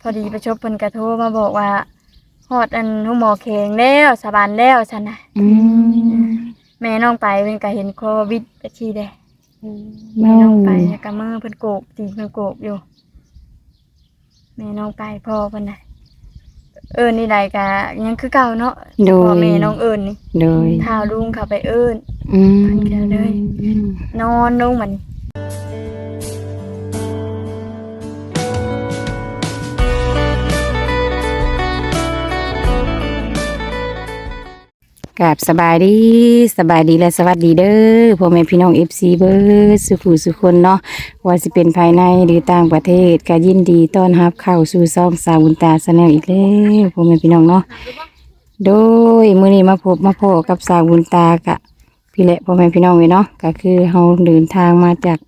พอดีประชบเพิ่นกระโทรมาบอกว่าฮอดอันหูหมอเข่งแล้วสบานแล้วฉันน่ะอืมแม่น้องไปเพิ่นก็เห็นโควิดไปทีเด้น้แม่อน้องงไปแล้วก็มือเพิ่นโกกตีนเพิ่นโกกอยู่ แม่น้องไปพ่อเพิ่นน่ะเอิ้นนี่ใดก็ยังคือเก่าเนาะโดพ่อย แม่น้องเอิ้นนี่โดยท้าวลุงเข้าไปเอิ้น อืมเพิ่นก็เลยนอนลงมัน กับสบายดีสบายดีและสวัสดีเด้อพ่อแม่พี่น้อง FC เบิร์สุขูสุคนเนาะว่าสิเป็นภายในหรือต่างประเทศก็ยินดีต้อนรับเข้าสู่ซ่องสาวบุญตาแนลอีกแล้วพ่อแม่พี่น้องเนาะโดยมื้อนี้มาพบมาพบกับสาวบุญตากะพี่และพ่อแม่พี่น้องเลยเนาะก็คือเฮาเดินทางมาจาก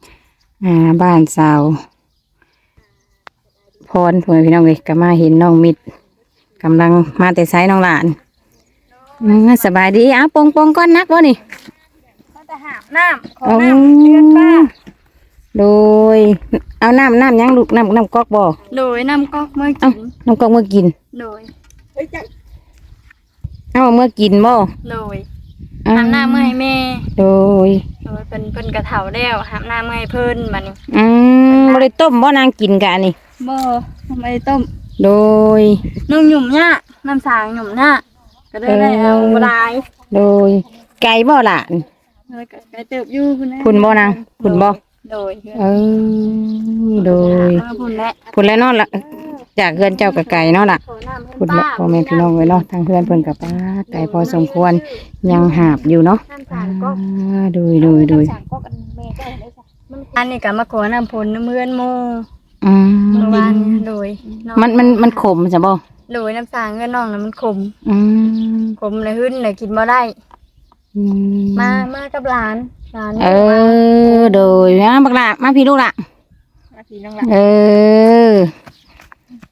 อ่าบ้านสาวพรพ่อแม่พี่น้องเลยก็มาเห็นน้องมิดกำลังมาแต่ไซน้องหลาน อืมสบายดีอ้าวปงปงก้อนนักวะนี่ก็จะหาบน้ำขอโอ้น้ำเดือนป้าโดย เอาน้ำน้ำยังลูกน้ำน้ำก๊อกบ่โดยน้ำก๊อกเมื่อเอ้ากินน้ำก๊อกเมื่อกินโดยเอาเมื่อกินบ่โดยอ้าวหามน้ำเมื่อให้แม่ โดยโดยเพิ่นเพิ่นกระเถาแล้วหามน้ำเมื่อให้เพิ่นบัดนี้อืมบ่ได้ต้มบ่นางกินกะนี่บ่ไม่ได้ต้ม โดยนุ่งหยุ่มหญ้าน้ำสางหยุ่มหญ้า ก็ได้ได้เอาเออบลายโดย ไก่บ่หลานแล้วก็ไปเติบอยู่พุ่นนะพุ่นบ่นางพุ่นบ่โดยเออโดยหามาพุ่นแหละพุ่นแล้วเนาะละจากเฮือนเจ้ากับไก่เนาะล่ะขอน้ำเพิ่พุ่นนละป้าพ่อแม่พี่น้องไว้เนาะทางเพื่อนเพิ่นกับป้าไก่พอสมควรยังหาบอยู่เนาะน้ำอ่าสางก๊อกโดยโดยโดยอันนี้ก็มาขอน้ำพุ่นน้ำเมือนโมอืมเมื่อวานนี้โดยองมันมันมันขมใช่บ่ โดยน้ำสางเงินน้องน่ะมันขมอืมขมเลยหึ้นเลยกินบ่ได้ อืมมามากับหลานหลานเออ โดยนะบักละมาพี่ลูกละมาพี่น้องหลานเออ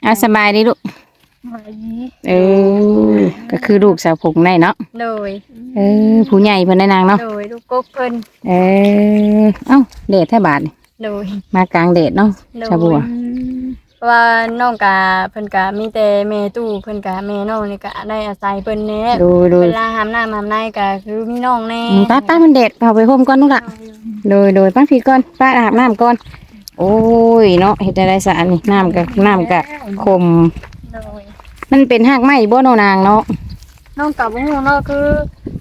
เอาสบายดีลูกมาอีเออ ก็คือลูกสาวผงได้เนาะโดยเออผู้ใหญ่เพิ่นได้นางเนาะโดยลูกกกเพิ่นเออเอ้าเดดแท้บาทนี่โดยมากลางเดดเนาะโดยชาวบัว เพราะว่าน้องกาเพิ่นกามีแต่แม่ตู้เพิ่นกาแม่น้องนี่ก็ได้อาศัยเพิ่นแหน่โดยโดยเวลาหามน้ำหามในก็คือมีน้องแน่อืมป้าป้ามันเด็ดเอาไปห่มก่อนลูกละโดยโดยป้าพี่ก่อนป้าอาบน้ำก่อน โอ้ยเนาะเฮ็ดได้สะอันนี่น้ำกับน้ำกับคมโดยมันเป็นหากไม้บ่เนาะนางเนาะน้องกับบ่ฮู้เนาะคือ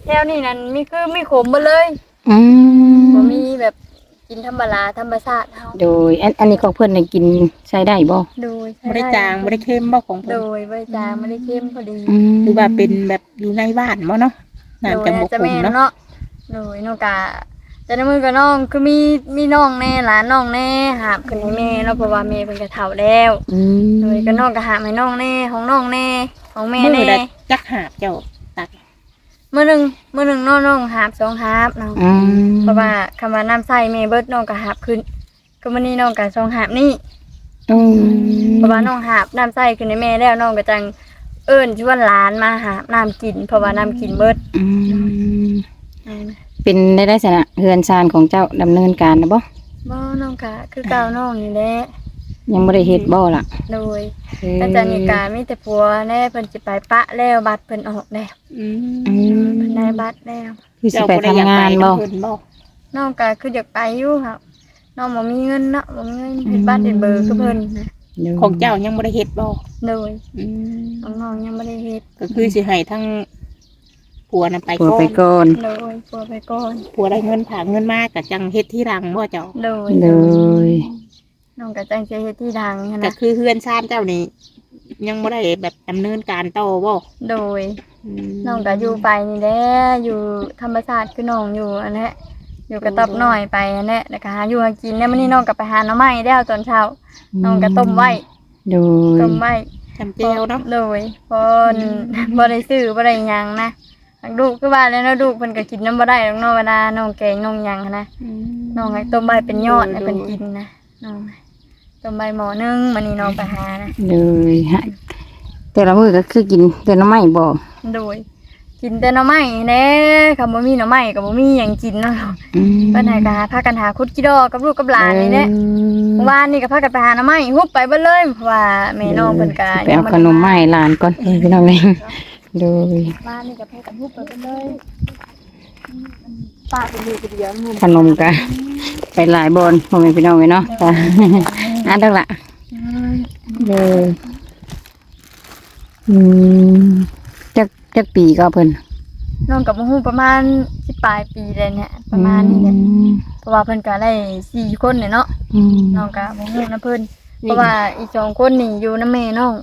แถวนี้นั่นมีคือมีขมบ่เลยอืมบ่มีแบบ กินธรรมดาธรรมชาติเฮาโดยอันอันนี้ของเพื่อนน่ะกินใช้ได้บ่โดยใช้บ่ได้จางบ่ได้เค็มบ่ของโดเพิ่นยบ่ได้จางบ่ได้เค็มพอดีอืมหรือว่าเป็นแบบอยู่ในบ้านบ่เนาะน้ำจะบ่จะขมแม่นเนาะเนาะโดยน้องกาแต่ในมือกับน้องคือมีมีน้องแน่หลานน้องแน่หาบขึ้นให้แม่เนาะเพราะว่าแม่เพิ่นก็เฒ่าแล้วอืมโดยก็น้องก็หาบให้น้องแน่ของน้องแน่ของแม่มื้แน่อใดจักหาบเจ้าตัก มื้อหนึงมื้อหนึงน้องน้องหาบสองหาบเนาะอืมเพราะว่าคำว่าน้ำใส่แม่เบิดน้องก็หาบขึ้น ก็มื้อนี้น้องก็สองหาบนี่อืมเพราะว่าน้องหาบน้ำใส่ขึ้นให้แม่แล้วน้องก็จังเอิ้นชวนหลานมาหาบน้ำกิน เพราะว่าน้ำกินเบิดอืมอืมเป็นได้ได้สนะเฮือนซานของเจ้าดำเนินการนะบ่บ่น้องก็คือเก่าน้องนี่แหละ ยังบ่ได้เฮ็ดบ่ล่ะโดยเอออาจารย์นิกามีแต่ผัวแน่เพิ่นสิไปปะแล้วบัตรเพิ่นออกแล้วอือืมมเพิ่นได้บัตรแล้ว คือสิเจ้าไปบ่ได้ทำอยากงาไปนบ่เพิ่นบ่น้องก็คืออยากไปอยู่ครับน้องบ่มีเงินเนาะบ่มีเงินเฮ็ดบัตรเฮ็ดเบอร์คือเพิ่นนะของเจ้ายังบ่ได้เฮ็ดบ่โดยอืมน้องๆยังบ่ได้เฮ็ดก็คือสิให้ทั้งผัวน่ะไปผัวก่อไปนก่อนโดยผัวไปก่อนผัวได้เงินผากเงินมาก็จังเฮ็ดที่หลังบ่เจ้าโดยโดย น้องก็จังสิเฮ็ดที่ดังหั้นก็นะคือเฮือนชานเจ้านี่ยังบ่ได้แบบดำเนินการต่อบ่โดยอืมน้องก็อยู่ไปนี่แหละอยู่ธรรมชาติคือน้องอยู่อันนี้อยู่กระต๊อบน้อยไปอันนี้แล้วก็หาอยู่หากินแล้วมื้อนี้น้องก็ไปหาหน่อไม้แล้วตอนเช้า น้องก็ต้มไว้โดยต้มไว้ จำเจียวเนาะ โดยเพราะบ่ได้ซื้อบ่ได้หยังนะหักลูกคือว่าแล้วเนาะลูกเพิ่นก็กินน้ำบ่ได้หรอกเนาะเวลาน้องแกงน้องหยังหั้นนะน้องให้ต้มใบเป็นยอดให้เพิ่นกินนะน้อง ต้มใบหม้อนึงมื้อนี้น้องไปหานะโดยฮะแต่ละมื้อก็คือกินแต่น้ำไม้บ่โดย กินแต่หน่อไม้แหน่คำบ่มีหน่อไม้ก็บ่มีหยังกินเนาะอืมเพิ่นให้ก็หาพากันหาคุดกิโดกับลูกกับหลานนี่แหละเออเมื่อวานนี่ก็พากันไปหาหน่อไม้ฮุบไปเบิดเลยเพราะว่าแม่น้องเพิ่นก็ไปเอาขนมมาให้หลานก่อนพี่น้องเองโดยบ้านนี่ก็พากันฮุบไปเบิดเลย ป้าเป็นอยู่คนเดียวหมู่ขนมกันไปหลายบอนพ่อแม่พี่น้องเลยเนาะจ้ะอะดังละเลยอืมจักจักปีก็เพิ่นน้องกับบ่ฮู้ประมาณสิปลายปีเลยเนี่ยประมาณนี้แหละเพราะว่าเพิ่นก็ได้สี่คนเนี่ยเนาะอืมน้องก็บ่ฮู้นะเพิ่นเพราะว่าอีกสองคนนี่อยู่นำแม่น้อง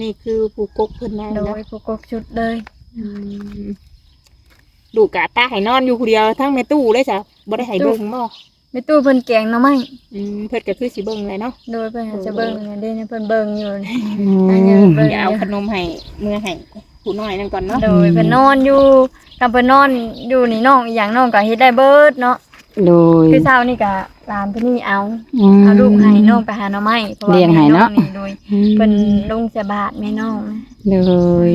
นี่คือผู้กกเพิ่นได้โดเนาะยผู้กกชุดเลย อืมลูกกะตาให้นอนอยู่คนเดียวทั้งแม่ตู้เลยจ้ะบ่ได้ให้เบิ่งบ่แม่ตู้เพิ่นแกงหน่อไม้อืมเพิ่นก็คือสิเบิ่งเลยเนาะโดยเพิ่นจะเบิ่งเนี่ยเด้เนี่ยเพิ่นเบิ่งอยู่นี่อือันนี้มเบิ่งอย่าเอาขนมให้เมื่อให้ผู้น้อยนั่นก่อนเนาะโดยเพิ่นนอนอยู่กับเพิ่นนอนอยู่นี่น้องอีหยังน้องก็เฮ็ดได้เบิดเนาะโดยคือเช้านี่ก็หลานเพิ่นนี่เอาม เอาลูกให้น้องไปหาหน่อไม้เพราะว่าเลี้ยงให้เนาะ แม่องนี่โดยเพิ่นลงเสียบาทแม่น้องนะโดย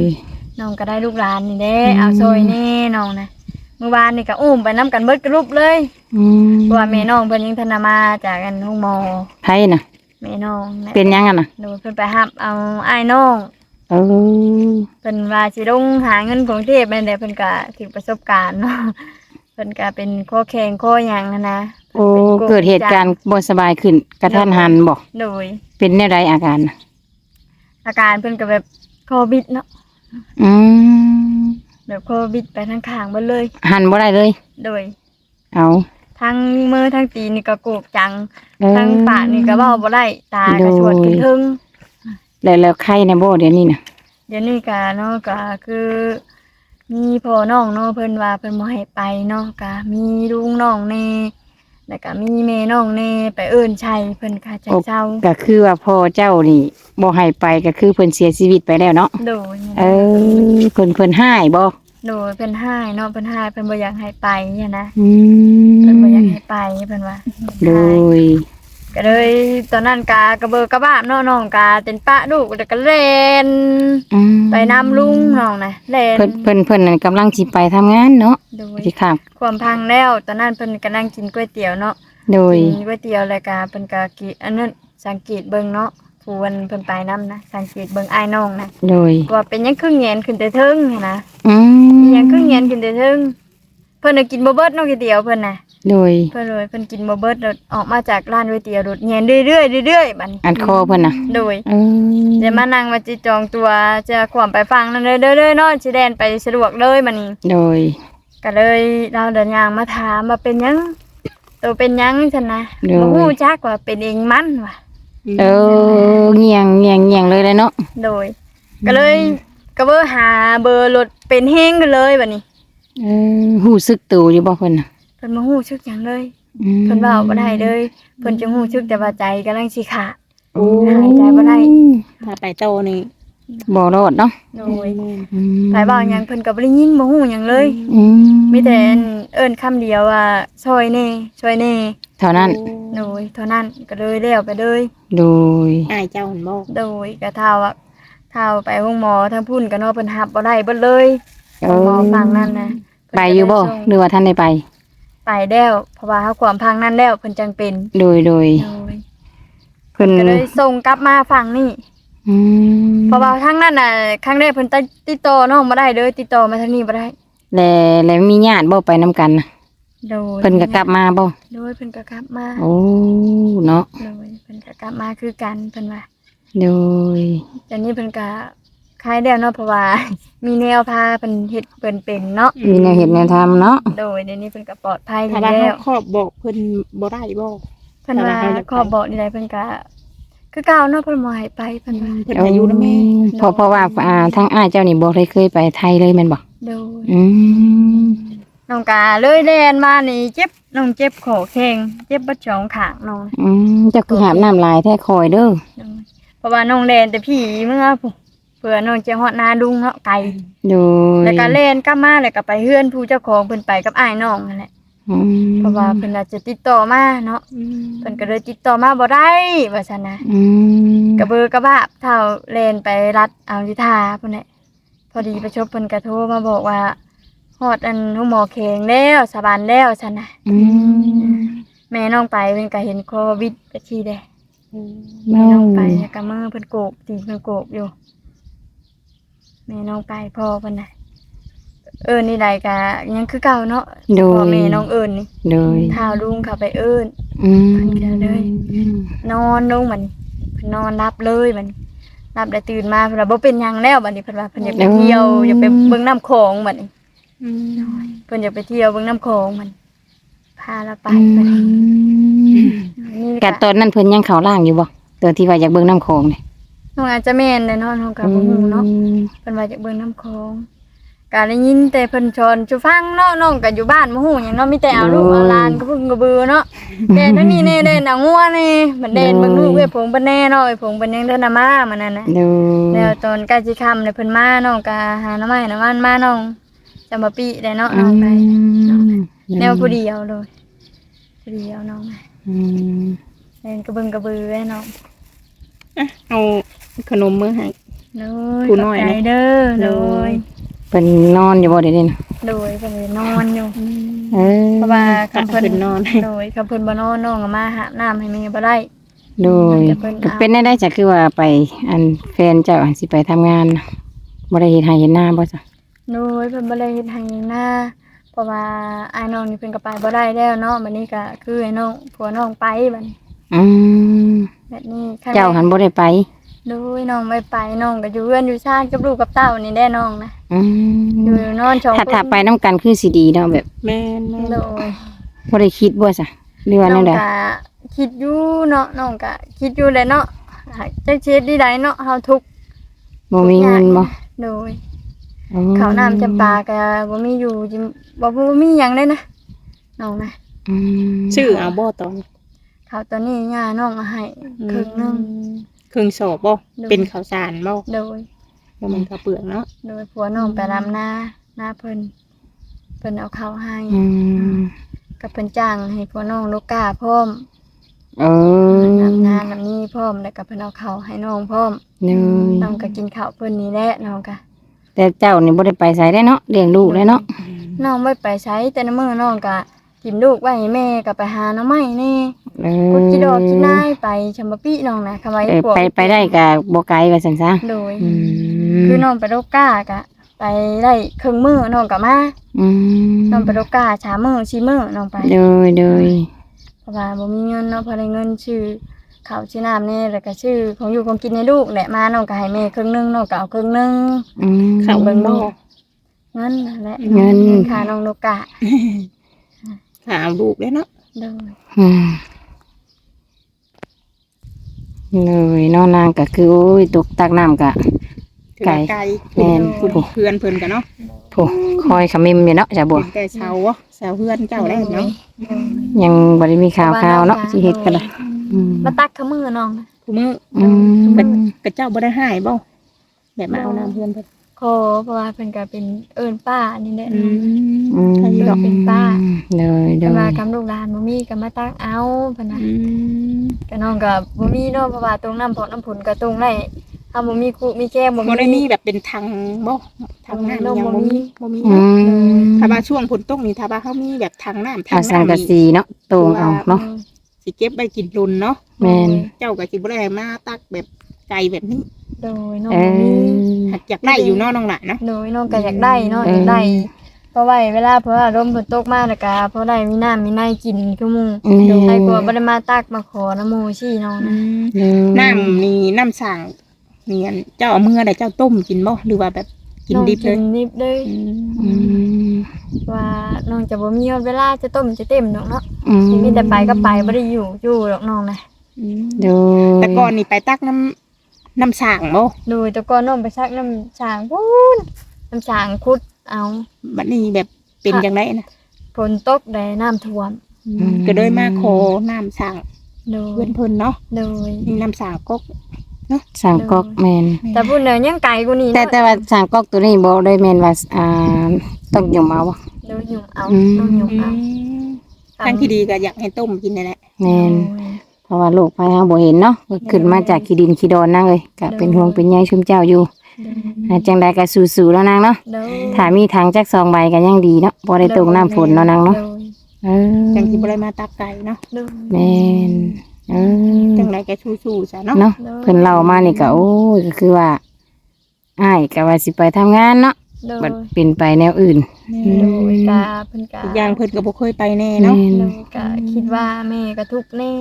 น้องก็ได้ลูกหลานนี่เด้อืมเอาซอยแน่น้องนะเมื่อวานนี่ก็อุ้มไปน้ำกันเบิดกรุ๊ปเลยอืมเพราะว่าแม่น้องเพิ่นยังธนามาจากกันห้องหมอไผน่ะ แม่น้องะเป็นยังอะน่ะโดยเพิ่นไปหับเอาอ้ายน้องเออเพิ่นว่าสิลงหาเงินกรุงเทพแม่นแหละเพิ่นก็ถือประสบการณ์เนาะเพิ่นก็เป็นข้อแข็งข้อหยังหั้นนะโอ้เกิดเหตุการณ์บ่สบายขึ้นกระทันหันบ่โดยเป็นแนวใดอาการน่ะอาการเพิ่นก็แบบโควิดเนาะ อืมแบบโควิดไปทั้งข้างเบิดเลย หันบ่ได้เลย โดย เอา ทั้งมือทั้งตีนนี่ก็โกกจังเออทั้งปากนี่ก็เว้าบ่ได้ ตาก็ชวดขึ้นทึงแล้วแล้วไข้ในบ่เดี๋ยวนี้น่ะเดี๋ยวนี้ก็เนาะก็คือ มีพ่อน้องเนาะเพิ่นว่าเพิ่นบ่ให้ไปเนาะก็มีลุงน้องแน่ แล้วก็มีแม่น้องแน่ไปเอิ้นชัยเพิ่นก็ใจเศร้าก็คือว่าพ่อเจ้านี่บ่ให้ไปก็คือเพิ่นเสียชีวิตไปแล้วเนาะโดยเออเพิ่นเพิ่นให้บ่โดยเพิ่นให้เนาะเพิ่นให้เพิ่นบ่อยากให้ไปเนี่ยนะอืเพิ่นบ่อยากมให้ไปเพิ่นว่าโดย ก็เลยตอนนั้นกากระเบอกระบ้าเนาะน้องกาเป็นปะลูกแล้วก็เล่นอืมไปนำลุงน้องนะเล่นเพิ่นเพิ่นเพิ่นนั่นกำลังสิไปทำงานเนาะโดยสิครับ ความพังแล้ว ตอนนั้นเพิ่นกำลังกินก๋วยเตี๋ยวเนาะโดย กินก๋วยเตี๋ยวแล้วก็เพิ่นก็กินอันนั้นสังเกตเบิ่งเนาะผู้วันเพิ่นไปนำนะสังเกตเบิ่งอ้ายน้องนะโดย ว่าเป็นหยังครึ่งแงนขึ้นแต่เทิงหั้นนะอืมอีหยังครึ่งแงนขึ้นแต่เทิงเพิ่นน่ะกินบ่เบิดเนาะก๋วยเตี๋ยวเพิ่นน่ะ โดยเพิ่นเลยเพิ่นกินบ่เบิดแล้วออกมาจากร้านก๋วยเตี๋ยวโดดแงนเรื่อยๆเรื่อยๆบัดนี้อันคอเพิ่นน่ะโดยเออเดี๋ยวมานั่งมาจิจองตัวจะขวามไปฟังนั่นเลยเด้อเด้อเนาะสิแดนไปสะดวกเลยบัดนี้ โดยก็เลยเราเดินยางมาถามว่าเป็นหยังตัวเป็นหยังซั่นนะโดยบ่ฮู้จักว่าเป็นเองมันว่ะเออเงียงเงียงเงียงเลยเลยเนาะโดย ก็เลยก็เบอร์หาเบอร์รถเป็นเฮงกันเลยบัดนี้เออหู้สึกตัวอยู่บ่เพิ่นน่ะ เพิ่นบ่ฮู้ชึกหยังเลยอืมเพิ่นเว้าบ่ได้เลยเพิ่นจะฮู้ชึกแต่ว่าใจกำลังสิขาดหายใจบ่ได้ ถ้าไปโตนี่บ่รอดเนาะโดยอืมไผเว้าหยังเพิ่นก็บ่ได้ยินบ่ฮู้หยังเลย อืมมีแต่เอิ้นคำเดียวว่าช่วยแน่ช่วยแน่เท่านั้นโดยเท่านั้นก็เลยเลี้ยวไปเลย โดยอ้ายเจ้าเห็นบ่โดยก็เท่าว่าเท่าไปห้องหมอทั้งพุ่นก็เนอเพิ่นหับบ่ได้เบิดเลยเอห้องอหมอฟังนั่นนะเพิ่นไปก็อยู่บ่ได้ส่งหรือว่าท่านได้ไป ไปแล้วเพราะว่าเฮาความพังนั่นแล้วเพิ่นจังเป็นโดยโดยโดยเพิ่นก็เลยส่งกลับมาฝั่งนี่อืมเพราะว่าทางนั้นน่ะครั้งแรกเพิ่นติดติดต่อน้องบ่ได้เลยติดต่อมาทางนี้บ่ได้แล้วแล้วมีญาติบ่ไปนํกันน่ะโดยเพิ่นก็กลับมาบ่โดยเพิ่นก็กลับมาโอ้เนาะโดยเพิ่นก็กลับมาคือกันเพิ่นว่าโดยแต่นี่เพิ่นก็ คลายแล้วเนาะเพราะว่า มีแนวพาเพิ่นเฮ็ดเพิ่นเป็นเนาะมีแนวเฮ็ดแนวทำเนาะโดยเดี๋ยวนี้เพิ่นก็ปลอดภัยอถ้ายู่ว่าแล้เฮาวครอบบอกเพิ่นบ่ได้บ่เพิ่นว่าถ้าว่าเขาจะไปขอบอกนี่ได้เพิ่นก็คือเก่าเนาะเพิ่นบ่ให้ไปเพิ่นว่าเพิ่นอายุนะแม่เพราะเพราะว่าอ่าทางอ้ายเจ้านี่บ่ได้เคยไปไทยเลยแม่นบ่โดยอืมน้องกาเลยแล่นมานี่เจ็บน้องเจ็บคอแข้งเจ็บบ่สองข้างน้อง อืมเจ้าคือหาบน้ำลายแท้คอยเด้อโดยเพราะว่าน้องแล่นแต่พี่เมื่อผู้เพื่อน้องจะฮอดนาดุงเนาะไกลโดยแล้วก็เล่นกลับมาแล้วก็ไปเฮือนผู้เจ้าของเพิ่นไปกับอ้ายน้องนั่นแหละอืมเพราะว่าเพิ่นอาจจะติดต่อมาเนาะเพิ่นก็เลยติดต่อมาบ่ได้ว่าซั่นนะอืมกระเบือกระบาบเท่าเลนไปรัดเอาทิทาพุ่นแหละพอดีประชบเพิ่นกระโทรมาบอกว่าฮอดอันหูหมอแข็งแล้วสบานแล้วซั่นน่ะอืมแม่น้องไปเพิ่นก็เห็นโควิดไปทีเด้อืมแม่น้องไปแล้วก็มือเพิ่นโกกตีนเพิ่นโกกอยู่ แม่น้องไปพ่อเพิ่นน่ะเอิ้นนี่ใดก็ยังคือเก่าเนาะโดพ่อยแม่น้องเอิ้นนี่โดยท้าวลุงเข้าไปเอิ้น อืมเพิ่นก็เลย นอนลงบัดนี้เพิ่นนอนรับเลยบัดนี้รับได้ตื่นมาเพิ่นว่าบ่เป็นหยังแล้วบัดนี้เพิ่นว่าเพิ่นอยากไปเที่ยวอยากไปเบิ่งน้ำโขงบัดนี้อืมเพิ่นอยากไปเที่ยวเบิ่งน้ำโขงมันพาเราไปอืบัดนี้มนี่กัก็ดตอนนั้นเพิ่นยังเขาล่างอยู่บ่ตัวที่ว่าอยากเบิ่งน้ำโขงนี่ น้องอาจจะแม่นแน่นอนน้องก็บ่ฮู้เนาะเพิ่นว่าจะเบิ่งน้ำโขงก็ได้ยินแต่เพิ่นชอนจูฟังเนาะน้องก็อยู่บ้านบ่ฮู้หยังเนาะมีแต่เอาลูกเอาหลานก็เพิ่งกระบือเนาะแต่ทั้งนี้แน่เด่นเอางัวนี่มันเด่นเบิ่งลูกเว้ยผงเพิ่นแน่เนาะไอ้ผงเพิ่นยังเดินน่ะมามันนั่นน่ะโดยแล้วตอนใกล้สิค่ำเนี่ยเพิ่นมาน้องก็หาหน้ำไม้น้ำมันมาน้องจะมาปีได้เนาะน้องไปแนวผู้เดียวเลยผู้เดียวน้องอืมเล่นกระเบิ่งกระบือไว้น้องอะเอา ขนมมื้อให้ โดผู้น้อยขบใจนะเด้อโดยเพิ่นนอนอยู่บ่เดี๋ยวนี้น่ะโดยเพิ่นก็นอนอยู่เออเพราะว่าค่ะคำเพิ่นเพิ่นนอน โดยคำเพิ่นบ่นอนน้องก็มาหาน้ำให้แม่บ่ได้ โดยจะเพิ่นเอาก็เป็นได้ได้จ้ะคือว่าไป อันแฟนเจ้าสิไปทำงานน่ะบ่ได้เฮ็ดให้เห็นหน้าบ่จ้ะโดยเพิ่นบ่ได้เฮ็ดให้หยังนะเพราะว่าอ้ายน้องนี่เพิ่นก็ไปบ่ได้แล้วเนาะบัดนี้ก็คือให้น้องผัวน้องไปบัดนี้อืมแบบนี้ข้งเจ้าหันบ่ได้ไปโดยน้องไม่ไปน้องก็อยู่เรือนอยู่ชาติกับลูกกับเต้านี่แน่น้องนะอือยู่มนอนชองถ้าถ้าไปนํกันคือสิดีเนาะแบบแม่นแม่นโดยบ่ได้คิดบ่จ้ะหรือว่าน้แนองวใดก็คิดอยู่เนาะน้องก็คิดอยู่แหละเนาะจักเช็ดดีใดเนาะเฮาทุกข์บ่มีเงินบ่โดยอืมข้าวน้ำจำปาก็บ่มีอยู่จิบ่บ่มีหยังเลยนะน้องนะอืมชื่อเอาบ่ตอนข้าวตอนนี้ย่าน้องเอาให้ครึ่งหนึงค รึ่งสอบบ่ดูเป็นข้าวสารบ่โดย บ่แม่นข้าวเปลือกเนาะโดยผัวน้องไปรำหน้าหน้าเพิ่นเพิ่นเอาข้าวให้อืมกับเพิ่นจ้างให้ผัวน้องลูกกาพร้อมเออทำงานแบบนี้พร้อมแล้วก็เพิ่นเอาข้าวให้น้องพร้อมเนยน้องก็กินข้าวเพิ่นนี่แหละน้องก็แต่เจ้านี่บ่ได้ไปไสได้เนาะเลี้ยงลูกได้เนาะน้องไม่ไปใช้แต่ในมื้อน้องก็ กินลูกไว้ให้แม่ก็ไปหาหน้ำไม้นี่เอกุดจิโดอกินนายไปชมบปี้น้องนะคำว่าเออพวกไปไปได้ก็บ่ไกลว่าซั่นซะโดย อืมคือน้องไปโลกาก็ไปได้ครึ่งมื้อน้องก็มาอืมน้องไปโลกาชามื้อชีมื้อน้องไปโดยโดยเพราะว่าบ่มีเงินเนาะพอได้เงินชื่อข้าวชื่อน้ำนี่แล้วก็ชื่อของอยู่ของกินให้ลูกแหละมาน้องก็ให้แม่ครึ่งหนึงน้องก็เอาครึ่งหนึง อืม ข้าวเบิ่งบ่ เงินนั่นแหละเงิน ค่าน้องโลกา ข้าวเอาลูกได้เนาะโดยอืมเลยเนอนนางก็คือโอ้ยตกตักน้ำกะถือไก่ว่าไก่แม่นคุณเพื่อนเพิ่นกันเนาะโผคอยขมิมอยู่เนาะจ้ะบ่เป็นแต่เช้าบ่เช้าเพื่อนเจ้าได้เนาะยังบ่ได้มีข่าวข่าวเนาะสิเฮ็ดกันล่ะอืมมาตักขมือน้องผู้มื้ออืมเป็นกระเจ้าบ่ได้หายบ่แบบมาเอาน้ำเพื่อนเพิ่น ขอเพราะว่าเพิ่นก็เป็นเอิ้นป้านี่แหละอืน้องมอืมใครสิดอกเป็นป้าเลยโดแต่ว่ายกำลูกหลานบ่มีก็มาตักเอาเพิ่นน่ะอืมก็น้องก็บ่มีเนาะเพราะว่าตรงน้ำพอกน้ำผลก็ตรงได้ถ้าบ่มีคุมีแก้มบ่บ่ได้มีมี แบบเป็นทางบ่ทางน้ำบ่ยังมีบ่มีบ่มีอืเนาะมถ้าว่าช่วงฝนตกนี่ถ้าว่าเขามีแบบทางน้ำทาเอางสังกะน้ำสีเนาะตรงเอาเนาะสิเก็บไปกินรุนเนาะแม่น เจ้าก็สิบ่ได้มาตักแบบไก่แบบนี้ โดยน้องเอบ่มีอหักอยากได้อยู่เนาะน้องหละเนาะโดยน้องก็อยากได้เนาะเออออยากได้เพราะว่าเวลาเพราะว่าลมฝนตกมาแล้วก็เพราะได้มีน้ำมีในกินคือหมู่แม่นใครกลัวบ่ได้มาตักมาขอน้ำหมู่ซี่น้องนะเลยน้ำนี่น้ำสั่งนี่อันเจ้าเอามือใดเจ้าต้มกินบ่หรือว่าแบบกินดิบเลน้องยกินดิบเลยอืมว่าน้องจะบ่มีเวลาจะต้มจะเต็มดอกเนาะอืมสิมีแต่ไปก็ไปบ่ได้อยู่อยู่ดอกน้องนะ โดยแต่ก่อนนี่ไปตักน้ำ น้ำสั่งบ่โดยแต่ก่อนน้องไปซักน้ำช้างพูนน้ำช้างคุดเอาบัดนี้แบบเป็นจังไดนะฝนตกได้น้ำท่วมก็เลยมาขอน้ำสั่งโดเพื่ยอนเพิ่นเนาะโดยนี่น้ำสั่งกกสั่งกอกแมนแต่พูดเนยยังไกลกว่านี้แต่แต่ว่าสั่งกอกตัวนี้บอกได้แมนว่าอ่าต้องยมเอาวะโดยหยุ่มเอาอืมน้องหยุ่มเอาทางที่ดีก็อยากให้ต้มกินนั่นแหละแมน เพราะว่าโลกภายเฮาบ่เห็นเนาะก็ขึ้นมาจากขี้ดินขี้ดอนนั่งเลยก็เป็นห่วงเป็นใยชุมเจ้าอยู่หาจังใดก็สู้ๆแล้วนางเนาะโดยถ้ามีทางจักสองใบก็ยังดีเนาะบ่ได้ตกน้ำฝนเนาะนางเนาะโดยเออจังสิบ่ได้มาตักไก่เนาะโดยแม่นเออจังไดก็สู้ๆซะเนาะ เนาะเพิ่นเล่ามานี่ก็โอ้ยก็คือว่าอ้ายก็ว่าสิไปทำงานเนาะ โดยบัดเป็นไปแนวอื่นโดยกาเพิ่นกาอีกอย่างเพิ่นก็บ่เคยไปแน่เนาะ แม่โดยกาคิดว่าแม่ก็ทุกข์แน่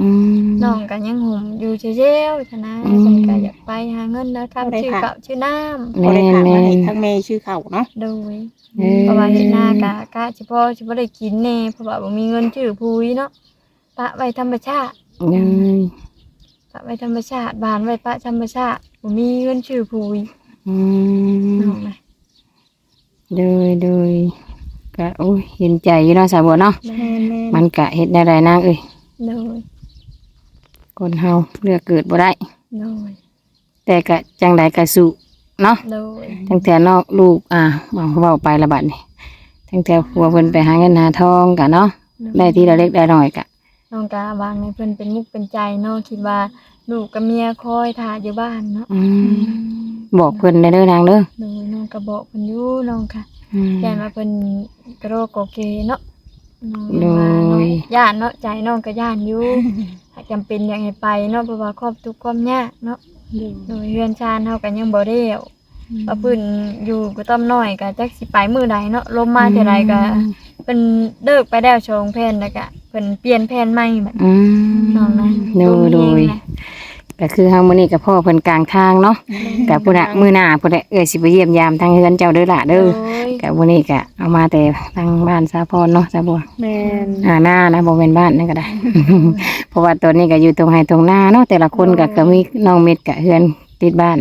อืม น้องก็ยังห่มอยู่เฉยๆฉะนะอืม เพิ่นก็อยากไปหาเงินนะครับชื่อเก่าชื่อน้ำแม่บ่ได้นถามแม่มาให้นทั้งแม่ชื่อเขาเนาะ โดยเออ เพราะว่าเฮ็ดหน้ากะกะเฉพาะสิบ่ได้กินแน่เพราะว่าบ่มีเงินชื่อพุยเนาะปะไว้ธรรมชาติเอ้ยปะไว้ธรรมชาติบานไว้ปะธรรมชาติบ่มีเงินชื่อพุยอืมน้องนะ โดยโดยก็โอ้ยเห็นใจอยู่เนาะสาวบัวเนาะแม่นๆมันกะเฮ็ดได้หลายนางเอ้ยโดยคนเฮาเลือกเกิดบ่ได้ โดยแต่กะจังใดกะสู้เนาะโดยทั้งแต่นอกลูกอ่าเว้าเว้าไปละบัดนี่ทั้งแต่ผัวเพิ่นไปหาเงินหาทองกะเนาะได้ทีละเล็กได้น้อยกะน้องกะวางให้เพิ่นเป็นมุกเป็นใจเนาะคิดว่าลูกกับเมียคอยท่าอยู่บ้านเนาะอืม บอกเพิ่นได้เด้อนางเด้อโดยน้องก็บอกเพิ่นอยู่น้องค่ะอืม ย่านว่าเพิ่นกระโรกโกเกเนาะน้องโดย ว่าน้องย่านเนาะใจน้องก็ย่านอยู่ถ้าจำเป็นอยากให้ไปเนาะเพราะว่าครอบทุกข์ความยากเนาะโดยเรือนชานเฮาก็ยังบ่ได้วว่าเพิ่นอยู่ก็ต้อมน้อยก็จักสิไปมื้อใดเนาะลมมาเท่าใดก็เพิ่นเลิกไปแล้วชงแผ่นแล้วก็เพิ่นเปลี่ยนแผ่นใหม่บัด อืมน้องนะโดยโดย แก็คือเฮามื้อนี้กับพ่อเพิ่นกลางทางเนาะกับพุ่นน่ะมื้อหน้าพุ่นน่ะเอ้ยสิไปเยี่ยมยามทางเฮือนเจ้าเด้อล่ะโดเด้อยกับมื้อนี้ก็เอามาแต่ทางบ้านสาพรเนาะสาบัวแม่นอ่าหน้านะบ่แม่นบ้านนั่นก็ได้ เพราะว่าตอนนี้ก็อยู่ตรงไห้ตรงหน้าเนาะแต่ละคนก็ก็มีน้องเม็ดกับเฮือนติดบ้าน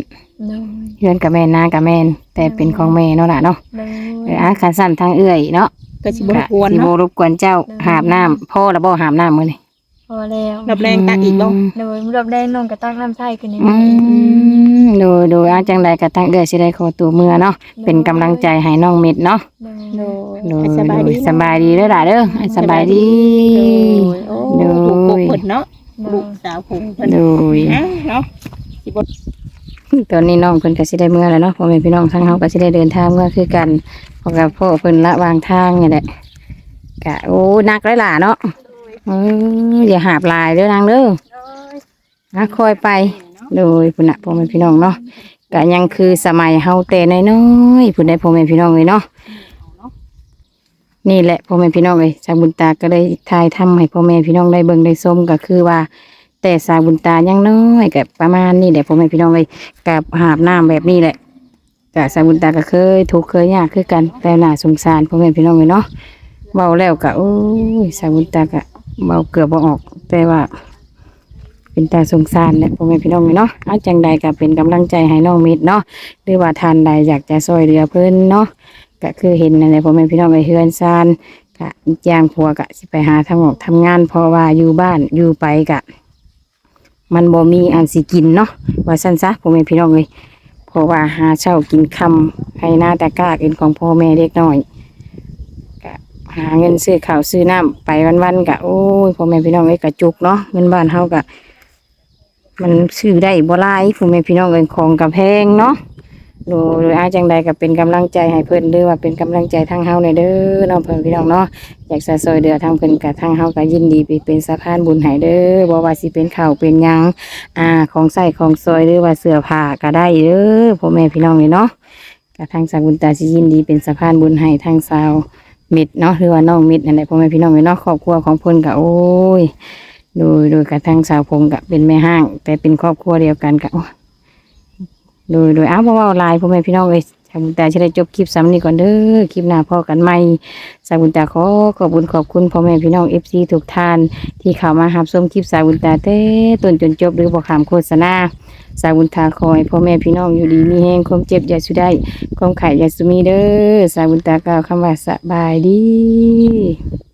โดยเฮือนกับแม่นากับแม่นแต่เป็นของแม่เนาะล่ะเนาะโดยเอออาคันสั้นทางเอื้อยเนาะก็สิบ่รบกวนสิบ่เนาะรบกวนเจ้าหาบน้ำพ่อแล้วบ่หาบน้ำมื้อนี้ พอแล้วรับแรงตักอีกบ่โดยรอบแรกน้องก็ตักน้ำใส่ขึ้นนี่อืมโดยโดยอาจังใดก็ตั้งเอื้อยสิได้ขอตัวเมื่อเนาะเป็นกำลังใจให้น้องเม็ดเนาะโดยโดโดยยสบายดีโดยสบายดีเด้อล่ะเด้อให้สบายดี โอ้โดย ลูกกบเพิ่นเนาะโดลูยกสาวผมเพิ่นโดยอะเนาะสิบ่ตอนนี้น้องเพิ่นก็สิได้เมื่อแล้วเนาะพ่อแม่พี่น้องทั้งเฮาก็สิได้เดินทางเมื่อคือกันเพราะกับพ่อเพิ่นละวางทางนี่แหละกะโอ้หนักเลยล่ะเนาะ เอออย่าหาบลายเด้อนางเด้อนะคอยไป โดยพุ่นน่ะพ่อแม่พี่น้องเนาะก็ยังคือสมัยเฮาแต่น้อยๆพุ่นได้พ่อแม่พี่น้องเลยเนาะนี่แหละพ่อแม่พี่น้องเลยชาวบุญตาก็ได้ทายทำให้พ่อแม่พี่น้องได้เบิ่งได้ชมก็คือว่า แต่สาวบุญตายังน้อยกับประมาณนี้แหละพ่อแม่พี่น้องเลยกับหาบน้ำแบบนี้แหละกับสาวบุญตาก็เคยทุกข์เคยยากคือกันแต่น่าสงสารพ่อแม่พี่น้องเลยเนาะเบาแล้วก็โอ้ยสาวบุญตาก็ เบาเกือบบ่ออกแต่ว่า เป็นตาสงสารและพ่อแม่พี่น้องเลยเนาะเอาจังใดก็เป็นกำลังใจให้น้องมิดเนาะหรือว่าท่านใดอยากจะช่วยเหลือเพิ่นเนาะก็คือเห็นนั่นแหละพ่อแม่พี่น้องเลยเฮือนซานก็อีกอย่างผัวก็สิไปหาทางออกทำงาน เพราะว่าอยู่บ้านอยู่ไปกะมันบ่มีอันสิกินเนาะว่าสั้นซะพ่อแม่พี่น้องเลยเพราะว่าหาเช้ากินคำให้หน้าตะกร้ากินของพ่อแม่เล็กน้อย หาเงินซื้อข้าวซื้อน้ำไปวันๆกะโอ้ยพ่อแม่พี่น้องเลยกะจุกเนาะเงินบ้านเฮากะมันซื้อได้บ่หลายพ่อแม่พี่น้องเลยของกับแพงเนาะโดยโดยอาจังใดก็เป็นกำลังใจให้เพิ่นหรือว่าเป็นกำลังใจทางเฮาในอยเด้อเนาะพ่อแม่พี่น้องเนาะอยากจะซอยเดือทางเพิ่นกับทางเฮาก็ยินดีไปเป็นสะพานบุญให้เด้อบ่ว่าสิเป็นข้าวเป็นหยังอ่าของใส่ของซอยหรือว่าเสื้อผ้าก็ได้เด้อพ่อแม่พี่น้องเลยเนาะกับทางสาวบุญตาสิยินดีเป็นสะพานบุญให้ทางสาว มิดเนาะหรือว่าน้องมิดนั่นแหละพ่อแม่พี่น้องเลยเนาะครอบครัวของเพิ่นก็โอ้ยโดยโดยกระทางสาวพงก็เป็นแม่ห้าง แต่เป็นครอบครัวเดียวกันก็โดยโดยอ้าวบ่เว้าลายพ่อแม่พี่น้องเลยาวบุญตาจะได้จบคลิปสำนี้ก่อนเด้อคลิปหน้าพอกันใหม่สาวบุญตาขอขอบคุญขอบคุณพ่อแม่พี่น้องเอฟซีทุกท่าน ที่เข้ามาหับชมคลิปสาวบุญตาเต้ต้นจนจบหรือบอกขามโฆษณาสาวบุญตาคอยพ่อแม่พี่น้องอยู่ดีมีแห้งความเจ็บอย่าสุได้ความไข่อย่าสุมีเด้อสาวบุญตากล่าวคำว่าสบายดี